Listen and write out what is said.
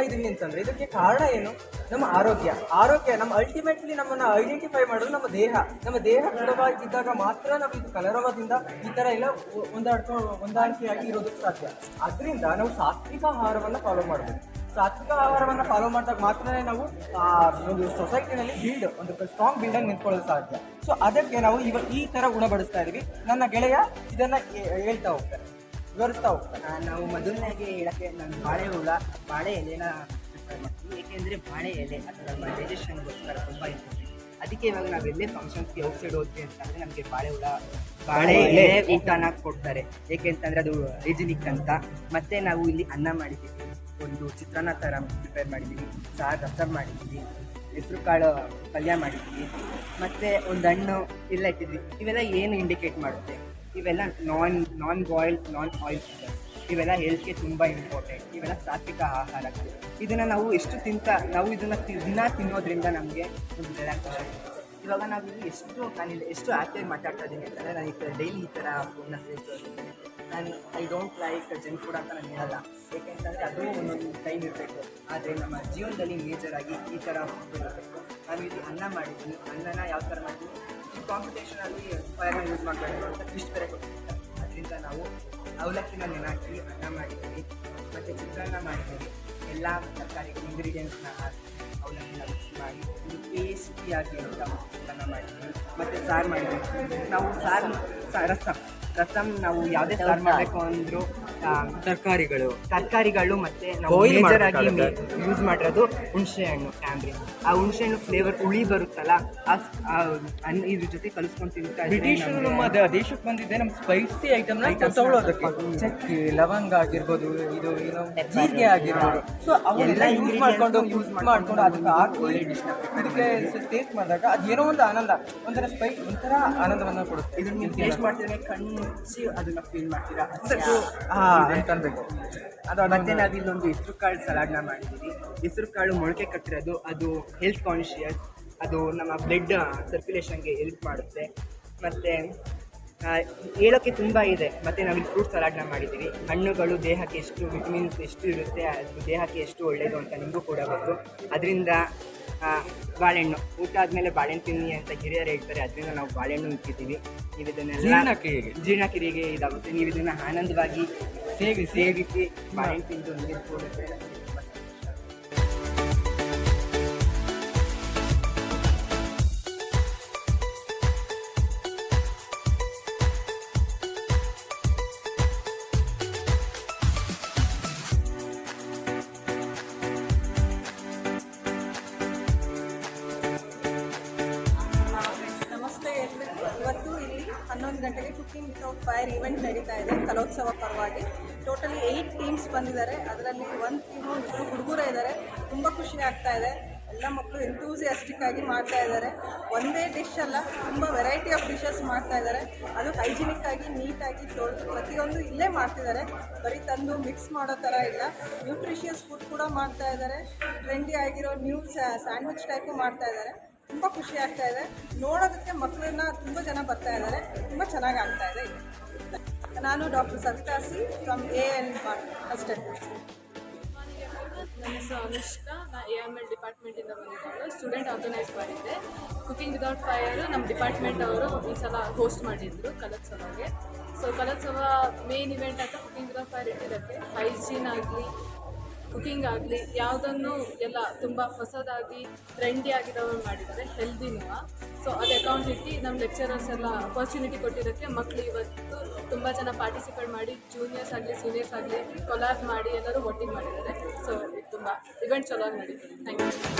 ಉಪಯೋಗಿಸ್ತಾ ಇದ್ದೀನಿ ಅಂತಂದ್ರೆ ಇದಕ್ಕೆ ಕಾರಣ ಏನು? ನಮ್ಮ ಆರೋಗ್ಯ. ಆರೋಗ್ಯ ನಮ್ಮ ಅಲ್ಟಿಮೇಟ್ಲಿ ನಮ್ಮನ್ನ ಐಡೆಂಟಿಫೈ ಮಾಡೋದು ನಮ್ಮ ದೇಹ. ನಮ್ಮ ದೇಹ ದೃಢವಾಗಿದ್ದಾಗ ಮಾತ್ರ ನಾವು ಇದು ಕಲರವದಿಂದ ಈ ತರ ಎಲ್ಲ ಒ- ಹೊಂದಾಡ್ಕೊ ಹೊಂದಾಣಿಕೆಯಾಗಿ ಇರೋದಕ್ಕೆ ಸಾಧ್ಯ. ಅದರಿಂದ ನಾವು ಸಾತ್ವಿಕ ಆಹಾರವನ್ನ ಫಾಲೋ ಮಾಡಬೇಕು. ಸಾತ್ವಿಕ ಆಹಾರವನ್ನ ಫಾಲೋ ಮಾಡಿದಾಗ ಮಾತ್ರ ನಾವು ಆ, ಒಂದು ಸೊಸೈಟಿನಲ್ಲಿ ಬಿಲ್ಡ್ ಒಂದು ಸ್ಟ್ರಾಂಗ್ ಬಿಲ್ಡ್ ಆಗಿ ನಿಂತ್ಕೊಳ್ಳೋದು ಸಾಧ್ಯ. ಸೊ ಅದಕ್ಕೆ ನಾವು ಇವಾಗ ಈ ತರ ಉಣಬಡಿಸ್ತಾ ಇದೀವಿ. ನನ್ನ ಗೆಳೆಯ ಇದನ್ನ ಹೇಳ್ತಾ ಹೋಗ್ತಾರೆ. ವಿವರಿಸ್ತಾ ಹೋಗ್ತಾರೆ. ನಾವು ಮೊದಲನೇಗೆ ಹೇಳಕ್ಕೆ ನಾನು ಬಾಳೆ ಹುಳ ಬಾಳೆ ಎಲೆನ ಪ್ರಿಫರ್ ಮಾಡ್ತೀವಿ ಏಕೆಂದರೆ ಬಾಳೆ ಎಲೆ ಅದು ನಮ್ಮ ಡೈಜೆಷನ್ಗೋಸ್ಕರ ತುಂಬ ಇಂಪಾರ್ಟೆಂಟ್ ಅದಕ್ಕೆ ಇವಾಗ ನಾವು ಎಲ್ಲೇ ಫಂಕ್ಷನ್ಸ್ಗೆ ಔಟ್ಸೈಡ್ ಹೋಗ್ತೀವಿ ಅಂತಂದರೆ ನಮಗೆ ಬಾಳೆ ಹುಳ ಬಾಳೆ ಎಲೆ ಊಟನ ಕೊಡ್ತಾರೆ. ಏಕೆಂತಂದರೆ ಅದು ಹೈಜಿನಿಕ್ ಅಂತ. ಮತ್ತೆ ನಾವು ಇಲ್ಲಿ ಅನ್ನ ಮಾಡಿದ್ದೀವಿ. ಒಂದು ಚಿತ್ರಾನ್ನ ಥರ ಪ್ರಿಪೇರ್ ಮಾಡಿದ್ದೀವಿ. ಸಾರು ರಸಮ್ ಮಾಡಿದ್ದೀವಿ. ಹೆಸರು ಕಾಳು ಪಲ್ಯ ಮಾಡಿದ್ದೀವಿ. ಮತ್ತು ಒಂದು ಹಣ್ಣು ಎಲ್ಲ ಇಟ್ಟಿದ್ವಿ. ಇವೆಲ್ಲ ಏನು ಇಂಡಿಕೇಟ್ ಮಾಡುತ್ತೆ? ಇವೆಲ್ಲ non non boiled non oil ಇವೆಲ್ಲ ಹೆಲ್ತ್ಗೆ ತುಂಬ ಇಂಪಾರ್ಟೆಂಟ್ ಇವೆಲ್ಲ ಸಾತ್ವಿಕ ಆಹಾರ. ಇದನ್ನು ನಾವು ಎಷ್ಟು ತಿಂತ, ನಾವು ಇದನ್ನು ದಿನ ತಿನ್ನೋದ್ರಿಂದ ನಮಗೆ ಒಂದು ರಿಲ್ಯಾಕ್ಸೇಷನ್ ಇವಾಗ ನಾವು ಇಲ್ಲಿ ಎಷ್ಟು ನಾನು ಎಷ್ಟು ಆಕ್ಟಿವ್ ಮಾತಾಡ್ತಾ ಇದ್ದೀನಿ ಅಂತಂದರೆ ನಾನು ಈ ಥರ ಡೈಲಿ ಈ ಥರ ಫುಡ್ನ ಸೇವ್ ನಾನು I don't like junk food ಅಂತ ನಾನು ಹೇಳಲ್ಲ. ಏಕೆಂತಂದರೆ ಅದು ಒಂದೊಂದು ಟೈಮ್ ಇರಬೇಕು. ಆದರೆ ನಮ್ಮ ಜೀವನದಲ್ಲಿ ಮೇಜರ್ ಆಗಿ ಈ ಥರ ಫುಡ್ ಇರಬೇಕು. ನಾನು ಇಲ್ಲಿ ಅನ್ನ ಮಾಡಿದ್ದೀನಿ. ಅನ್ನನ ಯಾವ ಥರ ಮಾಡ್ತೀನಿ? ಕಾಂಪಿಟೇಷನಲ್ಲಿ ಫೈರ್ನ ಯೂಸ್ ಮಾಡಬೇಕು ಅಂತ ಟ್ವಿಸ್ಟ್ ಬೇರೆ ಕೊಟ್ಟಿರ್ತಾರೆ ಅದರಿಂದ ನಾವು ಅವಲಕ್ಕಿನ ನೆನಾಕಿ ಅನ್ನ ಮಾಡಿದ್ದೀವಿ, ಮತ್ತು ಚಿತ್ರಾನ್ನ ಮಾಡಿದ್ದೀವಿ. ಎಲ್ಲ ತರಕಾರಿ ಇಂಗ್ರೀಡಿಯೆಂಟ್ಸ್ನ ಹಾಕಿ ಅವಲಕ್ಕಿನ ಮಿಕ್ಸ್ ಮಾಡಿ ಒಂದು ಟೇಸ್ಟಿಯಾಗಿ ಅಂತ ಚಿತ್ರಾನ್ನ ಮಾಡಿದ್ದೀವಿ, ಮತ್ತು ಸಾರು ಮಾಡಿದ್ದೀವಿ. ನಾವು ಸಾರು, ಸಾ- ರಸಮ್ ನಾವು ಯಾವುದೇ ಸಾರು ಮಾಡಬೇಕು ಅಂದ್ರು ತರಕಾರಿಗಳು. ತರಕಾರಿಗಳು ಮತ್ತೆ ನಾವು Boil ಮೇಜರ್ ಆಗಿ ಯೂಸ್ ಮಾಡಿರೋದು ಹುಣಸೆ ಹಣ್ಣು ಆ ಹುಣಸೆ ಹಣ್ಣು ಫ್ಲೇವರ್ ಹುಳಿ ಬರುತ್ತಲ್ಲ ಆ ಆ ಅನ್ನ ಇದ್ರ ಜೊತೆ ಕಲಿಸ್ಕೊಂಡು ತಿಂತಾ ಇದ್ರೆ ಬ್ರಿಟಿಷರು ನಮ್ಗೆ- ನಮ್ಮ ದ- ದೇಶಕ್ಕೆ ಬಂದಿದ್ದೆ ನಮ್ಮ ಸ್ಪೈಸಿ ಐಟಮ್ನ ತಗೊಳ್ಳೋದಕ್ಕೆ. ಚಕ್ಕೆ ಲವಂಗ ಆಗಿರ್ಬೋದು ಇದು ಏನೋ ಜೀರಿಗೆ ಆಗಿರ್ಬೋದು. ಸೊ ಅವೆಲ್ಲ ಎಲ್ಲ ಯೂಸ್ ingredients ಮಾಡ್ಕೊಂಡು use ಯೂಸ್ ಮಾಡ್ಕೊಂಡು ಅದಕ್ಕೆ ಹಾಕಿ ಇದಕ್ಕೆ ಟೇಸ್ಟ್ ಮಾಡಿದಾಗ ಅದೇನೋ ಒಂದು ಆನಂದ ಒಂಥರ ಸ್ಪೈ ಒಂಥರ ಆನಂದವನ್ನ ಕೊಡುತ್ತೆ. ಇದನ್ನ ನೀವು ಟೇಸ್ಟ್ ಮಾಡ್ತಿದ್ರೆ ಕಣ್ಣು ಮುಚ್ಚಿ ಅದನ್ನ ಫೀಲ್ ಮಾಡ್ತೀರಾ ಹಾ ಅನ್ಕೊಳ್ಬೇಕು ಅದು ಮತ್ತೆ ನಾವು ಇಲ್ಲೊಂದು ಹೆಸರು ಕಾಳು ಸಲಾಡ್ನ ಮಾಡಿದ್ದೀವಿ ಹೆಸರು ಕಾಳು ಮೊಳಕೆ ಕಟ್ಟಿರೋದು ಅದು ಹೆಲ್ತ್ ಕಾನ್ಶಿಯಸ್ ಅದು ನಮ್ಮ ಬ್ಲಡ್ ಸರ್ಕ್ಯುಲೇಷನ್ಗೆ ಹೆಲ್ಪ್ ಮಾಡುತ್ತೆ ಮತ್ತು ಹೇಳೋಕ್ಕೆ ತುಂಬ ಇದೆ ಮತ್ತು ನಾವಿಲ್ಲಿ ಫ್ರೂಟ್ ಸಲಾಡ್ನ ಮಾಡಿದ್ದೀವಿ ಹಣ್ಣುಗಳು ದೇಹಕ್ಕೆ ಎಷ್ಟು ವಿಟಮಿನ್ಸ್ ಎಷ್ಟು ಇರುತ್ತೆ ಅದು ದೇಹಕ್ಕೆ ಎಷ್ಟು ಒಳ್ಳೆಯದು ಅಂತ ನಿಮಗೂ ಕೂಡ ಗೊತ್ತು ಅದರಿಂದ ಬಾಳೆಹಣ್ಣು. ಊಟ ಆದಮೇಲೆ ಬಾಳೆಹಣ್ಣು ತಿನ್ನಿ ಅಂತ ಹಿರಿಯರು ಹೇಳ್ತಾರೆ. ಅದರಿಂದ ನಾವು ಬಾಳೆಹಣ್ಣು ಇಟ್ಟಿದ್ದೀವಿ ನೀವು ಇದನ್ನೆಲ್ಲ ಜೀರ್ಣಕ್ರಿಯೆಗೆ. ಜೀರ್ಣಕ್ರಿಯೆಗೆ ಇದಾಗುತ್ತೆ. ನೀವು ಇದನ್ನು ಆನಂದವಾಗಿ ಸೇವಿಸಿ. ಸೇವಿಸಿ ಬಾಳೆಹಣ್ಣು ತಿಂದು ನೀರು ಹನ್ನೊಂದು ಗಂಟೆಗೆ ಕುಕಿಂಗ್ ವಿತೌಟ್ ಫೈರ್ ಈವೆಂಟ್ ನಡೀತಾ ಇದೆ, ಕಲೋತ್ಸವ ಪರವಾಗಿ. ಟೋಟಲಿ ಏಯ್ಟ್ ಟೀಮ್ಸ್ ಬಂದಿದ್ದಾರೆ. ಅದರಲ್ಲಿ ಒಂದು ಟೀಮು ಇಬ್ಬರು ಹುಡುಗರೇ ಇದ್ದಾರೆ. ತುಂಬ ಖುಷಿ ಆಗ್ತಾ ಇದೆ. ಎಲ್ಲ ಮಕ್ಕಳು ಎಂತೂಸಿಯಾಸ್ಟಿಕ್ ಆಗಿ ಮಾಡ್ತಾ ಇದ್ದಾರೆ. ಒಂದೇ ಡಿಶ್ ಅಲ್ಲ, ತುಂಬ ವೆರೈಟಿ ಆಫ್ ಡಿಶಸ್ ಮಾಡ್ತಾ ಇದ್ದಾರೆ. ಅದು ಹೈಜಿನಿಕ್ ಆಗಿ ನೀಟಾಗಿ ತೊಳೆದು ಪ್ರತಿಯೊಂದು ಇಲ್ಲೇ ಮಾಡ್ತಿದ್ದಾರೆ. ಬರೀ ತಂದು ಮಿಕ್ಸ್ ಮಾಡೋ ಥರ ಇಲ್ಲ. ನ್ಯೂಟ್ರಿಷಿಯಸ್ ಫುಡ್ ಕೂಡ ಮಾಡ್ತಾ ಇದ್ದಾರೆ. ಟ್ರೆಂಡಿ ಆಗಿರೋ ನ್ಯೂ ಸ್ಯಾಂಡ್ವಿಚ್ ಟೈಪು ಮಾಡ್ತಾ ಇದ್ದಾರೆ. ತುಂಬ ಖುಷಿ ಆಗ್ತಾ ಇದೆ. ನೋಡೋದಕ್ಕೆ ಮಕ್ಕಳನ್ನ ತುಂಬ ಜನ ಬರ್ತಾ ಇದ್ದಾರೆ. ಚೆನ್ನಾಗಿ ಆಗ್ತಾ ಇದೆ ನಾನು doctor Savita C from A N assistant ನನ್ನ ಹೆಸರು ಅನುಷ್ಕಾ. ನಾ ಎ ಎಂ ಎಲ್ ಡಿಪಾರ್ಟ್ಮೆಂಟಿಂದ ಬಂದಿದ್ದಾಳೆ ಸ್ಟೂಡೆಂಟ್ ಆರ್ಗನೈಸ್ ಮಾಡಿದ್ದೆ. ಕುಕಿಂಗ್ ವಿದೌಟ್ ಫೈರ್ ನಮ್ಮ ಡಿಪಾರ್ಟ್ಮೆಂಟ್ ಅವರು ಈ ಸಲ ಹೋಸ್ಟ್ ಮಾಡಿದ್ರು ಕಲೋತ್ಸವಗೆ. ಸೊ ಕಲೋತ್ಸವ ಮೇನ್ ಇವೆಂಟ್ ಅಂತ ಕುಕಿಂಗ್ ವಿದೌಟ್ ಫೈರ್ ಇಟ್ಟಿದ್ದಕ್ಕೆ ಹೈಜೀನ್ ಆಗಲಿ ಕುಕಿಂಗ್ ಆಗಲಿ ಯಾವುದನ್ನು ಎಲ್ಲ ತುಂಬ ಹೊಸದಾಗಿ ಟ್ರೆಂಡಿ ಆಗಿರೋ ಮಾಡಿದ್ದಾರೆ ಹೆಲ್ದಿನೂ ಸೊ ಅದು ಅಕೌಂಟ್ ಇಟ್ಟು ನಮ್ಮ ಲೆಕ್ಚರರ್ಸ್ ಎಲ್ಲ ಅಪರ್ಚುನಿಟಿ ಕೊಟ್ಟಿದ್ದಕ್ಕೆ ಮಕ್ಕಳು ಇವತ್ತು ತುಂಬ ಜನ ಪಾರ್ಟಿಸಿಪೇಟ್ ಮಾಡಿ ಜೂನಿಯರ್ಸ್ ಆಗಲಿ ಸೀನಿಯರ್ಸ್ ಆಗಲಿ ಕೊಲಾಬ್ ಮಾಡಿ ಎಲ್ಲರೂ ಒಟ್ಟಿಗೆ ಮಾಡಿದ್ದಾರೆ. ಸೊ ತುಂಬ ಇವೆಂಟ್ ಚಲೋ ನಡೀತದೆ. Thank you